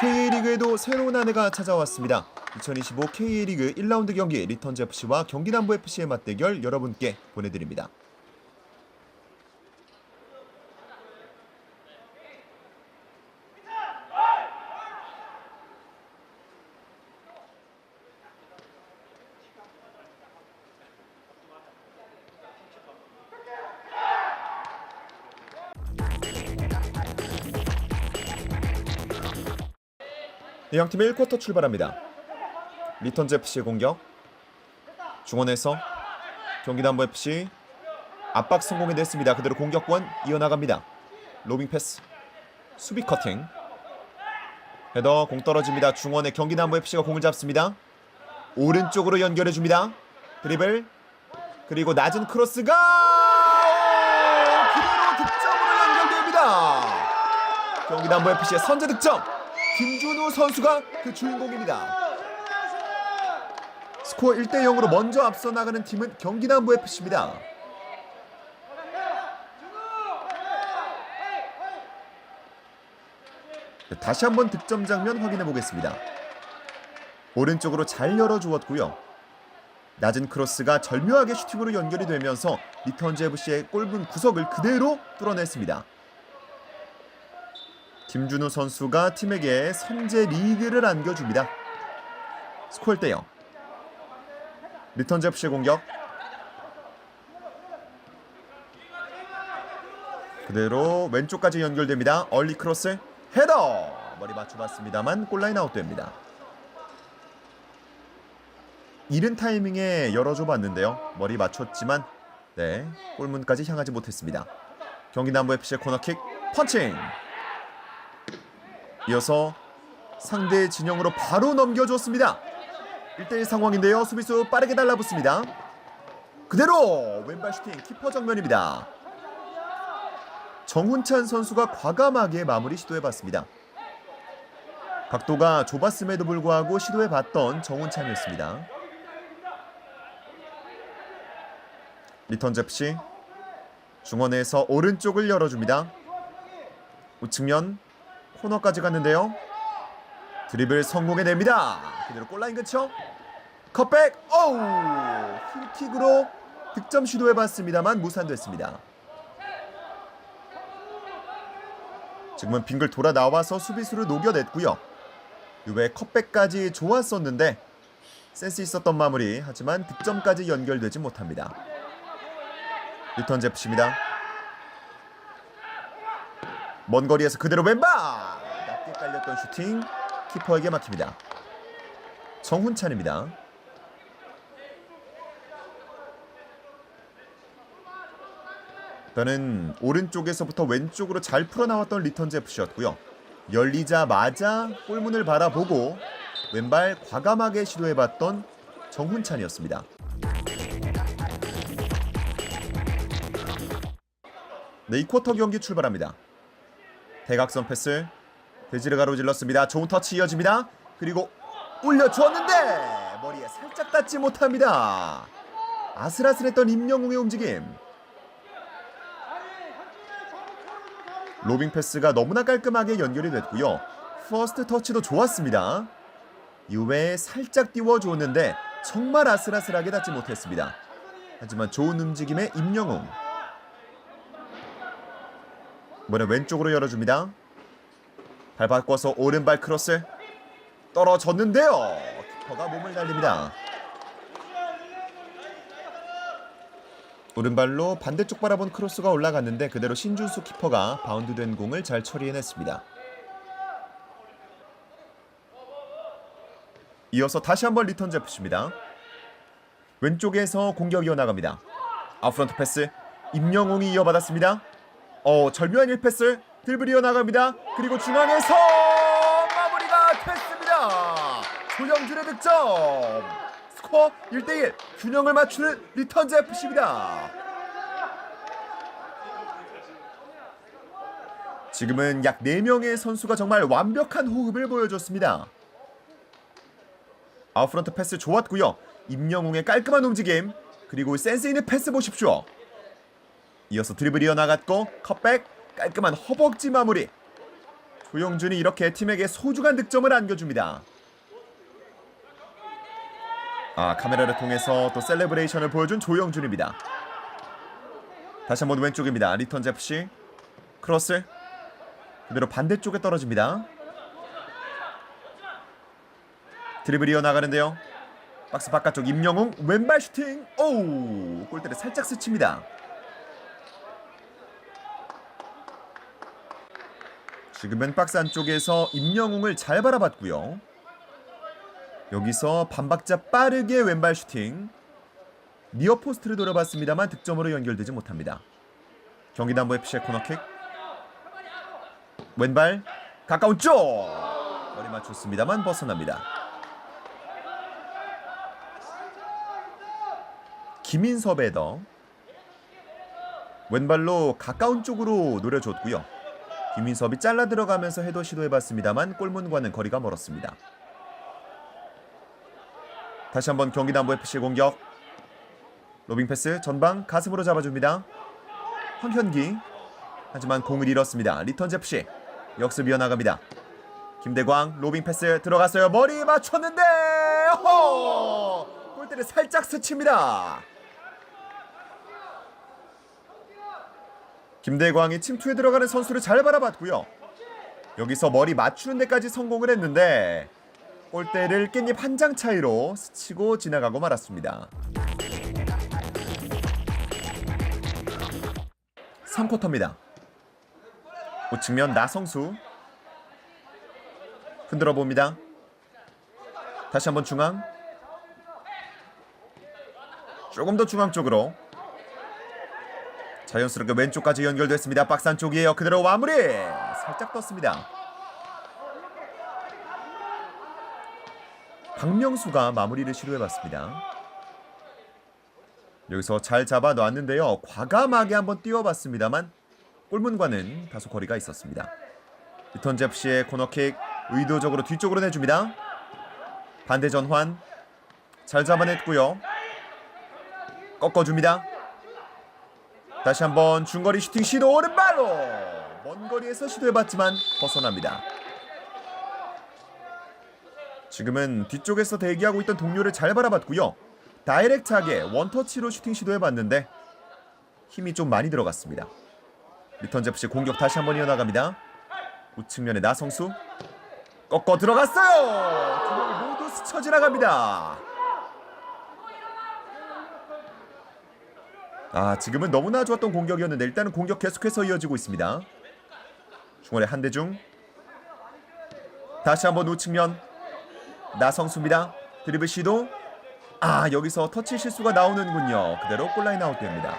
K리그에도 새로운 한 해가 찾아왔습니다. 2025 K리그 1라운드 경기 리턴즈 FC와 경기남부 FC의 맞대결 여러분께 보내드립니다. 양팀 1쿼터 출발합니다. 리턴즈 FC의 공격. 중원에서 경기남부 FC 압박 성공이 됐습니다. 그대로 공격권 이어나갑니다. 로빙 패스. 수비 커팅. 헤더 공 떨어집니다. 중원의 경기남부 FC가 공을 잡습니다. 오른쪽으로 연결해 줍니다. 드리블. 그리고 낮은 크로스가 오! 그대로 득점으로 연결됩니다. 경기남부 FC의 선제 득점. 김준우 선수가 그 주인공입니다. 스코어 1대 0으로 먼저 앞서 나가는 팀은 경기남부 FC입니다. 다시 한번 득점 장면 확인해 보겠습니다. 오른쪽으로 잘 열어 주었고요. 낮은 크로스가 절묘하게 슈팅으로 연결이 되면서 리턴즈 FC의 골문 구석을 그대로 뚫어냈습니다. 김준우 선수가 팀에게 선제 리드를 안겨줍니다. 스코어 1대 0. 리턴즈 FC의 공격. 그대로 왼쪽까지 연결됩니다. 얼리 크로스 헤더 머리 맞춰봤습니다만 골라인 아웃됩니다. 이른 타이밍에 열어줘 봤는데요. 머리 맞췄지만 네 골문까지 향하지 못했습니다. 경기 남부 FC의 코너킥 펀칭 이어서 상대 진영으로 바로 넘겨줬습니다. 1대1 상황인데요. 수비수 빠르게 달라붙습니다. 그대로 왼발 슈팅 키퍼 정면입니다. 정훈찬 선수가 과감하게 마무리 시도해봤습니다. 각도가 좁았음에도 불구하고 시도해봤던 정훈찬이었습니다. 리턴 잽시 중원에서 오른쪽을 열어줍니다. 우측면 코너까지 갔는데요. 드리블 성공해냅니다. 그대로 골라인 근처. 컷백. 오우. 힐킥으로 득점 시도해봤습니다만 무산됐습니다. 지금은 빙글 돌아 나와서 수비수를 녹여냈고요. 이외 컷백까지 좋았었는데 센스 있었던 마무리 하지만 득점까지 연결되지 못합니다. 리턴 제프입니다. 먼 거리에서 그대로 왼발 깔렸던 슈팅 키퍼에게 막힙니다. 정훈찬입니다. 일단은 오른쪽에서부터 왼쪽으로 잘 풀어나왔던 리턴 제프였고요. 열리자마자 골문을 바라보고 왼발 과감하게 시도해봤던 정훈찬이었습니다. 네, 이 쿼터 경기 출발합니다. 대각선 패스 대지를 가로질렀습니다. 좋은 터치 이어집니다. 그리고 올려주었는데 머리에 살짝 닿지 못합니다. 아슬아슬했던 임영웅의 움직임. 로빙 패스가 너무나 깔끔하게 연결이 됐고요. 퍼스트 터치도 좋았습니다. 이후에 살짝 띄워주었는데 정말 아슬아슬하게 닿지 못했습니다. 하지만 좋은 움직임의 임영웅. 이번에 왼쪽으로 열어줍니다. 발 바꿔서 오른발 크로스 떨어졌는데요. 키퍼가 몸을 날립니다. 오른발로 반대쪽 바라본 크로스가 올라갔는데 그대로 신준수 키퍼가 바운드된 공을 잘 처리해냈습니다. 이어서 다시 한번 리턴 제프입니다. 왼쪽에서 공격 이어나갑니다. 아프런트 패스 임영웅이 이어받았습니다. 어 절묘한 1패스 드리블 이어나갑니다. 그리고 중앙에서 마무리가 됐습니다. 조영준의 득점. 스코어 1대1 균형을 맞추는 리턴즈 FC입니다. 지금은 약 4명의 선수가 정말 완벽한 호흡을 보여줬습니다. 아웃프런트 패스 좋았고요. 임영웅의 깔끔한 움직임 그리고 센스 있는 패스 보십시오. 이어서 드리블 이어나갔고 컷백 깔끔한 허벅지 마무리 조영준이 이렇게 팀에게 소중한 득점을 안겨줍니다. 아 카메라를 통해서 또 셀레브레이션을 보여준 조영준입니다. 다시 한번 왼쪽입니다. 리턴 제프시 크로스 그대로 반대쪽에 떨어집니다. 드리블 이어나가는데요. 박스 바깥쪽 임영웅 왼발 슈팅 오우 골대를 살짝 스칩니다. 지금은 박스 안쪽에서 임영웅을 잘 바라봤고요. 여기서 반박자 빠르게 왼발 슈팅 니어 포스트를 노려봤습니다만 득점으로 연결되지 못합니다. 경기남부 FC의 코너킥 왼발 가까운 쪽 머리 맞췄습니다만 벗어납니다. 김인섭의 헤더 왼발로 가까운 쪽으로 노려줬고요. 김인섭이 잘라 들어가면서 헤더 시도해봤습니다만 골문과는 거리가 멀었습니다. 다시 한번 경기남부 FC 공격 로빙 패스 전방 가슴으로 잡아줍니다. 황현기 하지만 공을 잃었습니다. 리턴 제프시 역습 이어나갑니다. 김대광 로빙 패스 들어갔어요. 머리 맞췄는데 호! 골대를 살짝 스칩니다. 김대광이 침투에 들어가는 선수를 잘 바라봤고요. 여기서 머리 맞추는 데까지 성공을 했는데 골대를 깻잎 한 장 차이로 스치고 지나가고 말았습니다. 3쿼터입니다. 우측면 나성수 흔들어 봅니다. 다시 한번 중앙 조금 더 중앙 쪽으로 자연스럽게 왼쪽까지 연결됐습니다. 박스 안쪽이에요. 그대로 마무리 살짝 떴습니다. 박명수가 마무리를 시도해봤습니다. 여기서 잘 잡아 놨는데요. 과감하게 한번 띄워봤습니다만 골문과는 다소 거리가 있었습니다. 리턴 제프시의 코너킥 의도적으로 뒤쪽으로 내줍니다. 반대 전환 잘 잡아냈고요. 꺾어줍니다. 다시 한번 중거리 슈팅 시도 오른발로 먼 거리에서 시도해봤지만 벗어납니다. 지금은 뒤쪽에서 대기하고 있던 동료를 잘 바라봤고요. 다이렉트하게 원터치로 슈팅 시도해봤는데 힘이 좀 많이 들어갔습니다. 리턴 제프시 공격 다시 한번 이어나갑니다. 우측면에 나성수 꺾어 들어갔어요. 두 명이 모두 스쳐 지나갑니다. 아 지금은 너무나 좋았던 공격이었는데 일단은 공격 계속해서 이어지고 있습니다. 중원의 한대중 다시 한번 우측면 나성수입니다. 드리블 시도 아 여기서 터치 실수가 나오는군요. 그대로 골라인 아웃됩니다.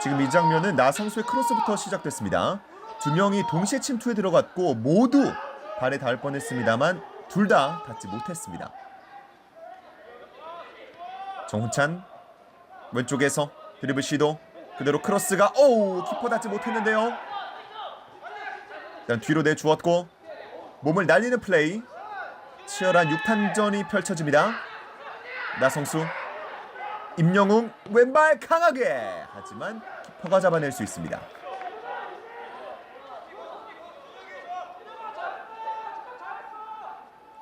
지금 이 장면은 나성수의 크로스부터 시작됐습니다. 두 명이 동시에 침투에 들어갔고 모두 발에 닿을 뻔했습니다만 둘 다 닿지 못했습니다. 정훈찬 왼쪽에서 드리블 시도 그대로 크로스가 오우 키퍼 닿지 못했는데요. 일단 뒤로 내주었고 몸을 날리는 플레이 치열한 6탄전이 펼쳐집니다. 나성수 임영웅 왼발 강하게 하지만 키퍼가 잡아낼 수 있습니다.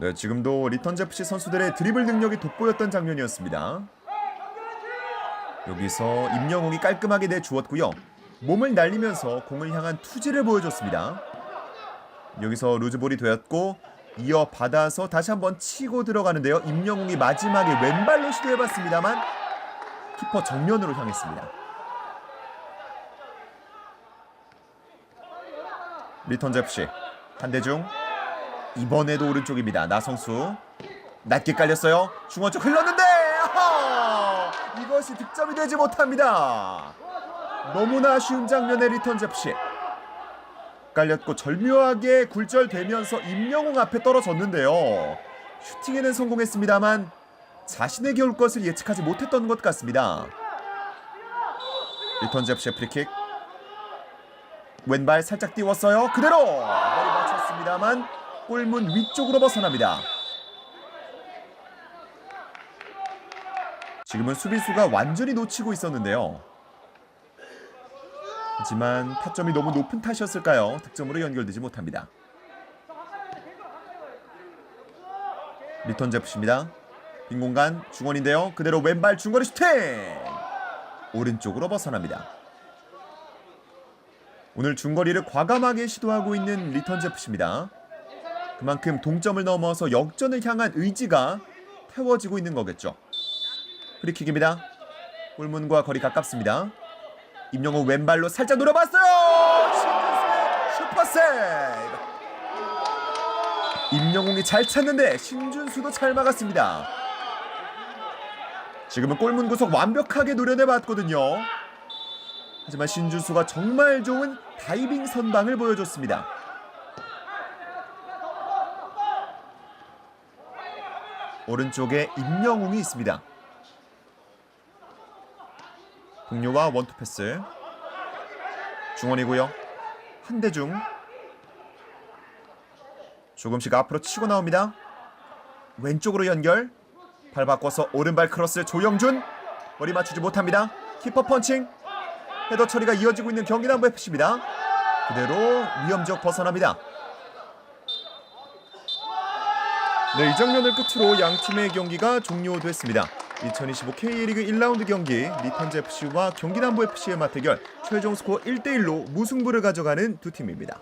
네, 지금도 리턴 제프시 선수들의 드리블 능력이 돋보였던 장면이었습니다. 여기서 임영웅이 깔끔하게 내주었고요. 몸을 날리면서 공을 향한 투지를 보여줬습니다. 여기서 루즈볼이 되었고 이어 받아서 다시 한번 치고 들어가는데요. 임영웅이 마지막에 왼발로 시도해봤습니다만 키퍼 정면으로 향했습니다. 리턴 제프시 한대중 이번에도 오른쪽입니다. 나성수 낮게 깔렸어요. 중원 쪽 흘렀는데 아하! 이것이 득점이 되지 못합니다. 너무나 아쉬운 장면의 리턴 제프시 깔렸고 절묘하게 굴절되면서 임영웅 앞에 떨어졌는데요. 슈팅에는 성공했습니다만 자신에게 올 것을 예측하지 못했던 것 같습니다. 리턴 제프시의 프리킥 왼발 살짝 띄웠어요. 그대로 머리 맞췄습니다만 골문 위쪽으로 벗어납니다. 지금은 수비수가 완전히 놓치고 있었는데요. 하지만 타점이 너무 높은 탓이었을까요? 득점으로 연결되지 못합니다. 리턴 제프입니다. 빈 공간 중원인데요. 그대로 왼발 중거리 슈팅! 오른쪽으로 벗어납니다. 오늘 중거리를 과감하게 시도하고 있는 리턴 제프입니다. 그만큼 동점을 넘어서 역전을 향한 의지가 태워지고 있는 거겠죠. 프리킥입니다. 골문과 거리 가깝습니다. 임영호 왼발로 살짝 노려봤어요. 신준수의 슈퍼 세이브. 임영웅이 잘 찼는데 신준수도 잘 막았습니다. 지금은 골문 구석 완벽하게 노려내봤거든요. 하지만 신준수가 정말 좋은 다이빙 선방을 보여줬습니다. 오른쪽에 임영웅이 있습니다. 동료와 원투 패스. 중원이고요. 한대중. 조금씩 앞으로 치고 나옵니다. 왼쪽으로 연결. 발 바꿔서 오른발 크로스 조영준. 머리 맞추지 못합니다. 키퍼 펀칭. 헤더 처리가 이어지고 있는 경기남부 FC입니다. 그대로 위험 지역 벗어납니다. 네, 이 장면을 끝으로 양 팀의 경기가 종료됐습니다. 2025 K리그 1라운드 경기 리턴즈 FC와 경기남부 FC의 맞대결 최종 스코어 1대 1로 무승부를 가져가는 두 팀입니다.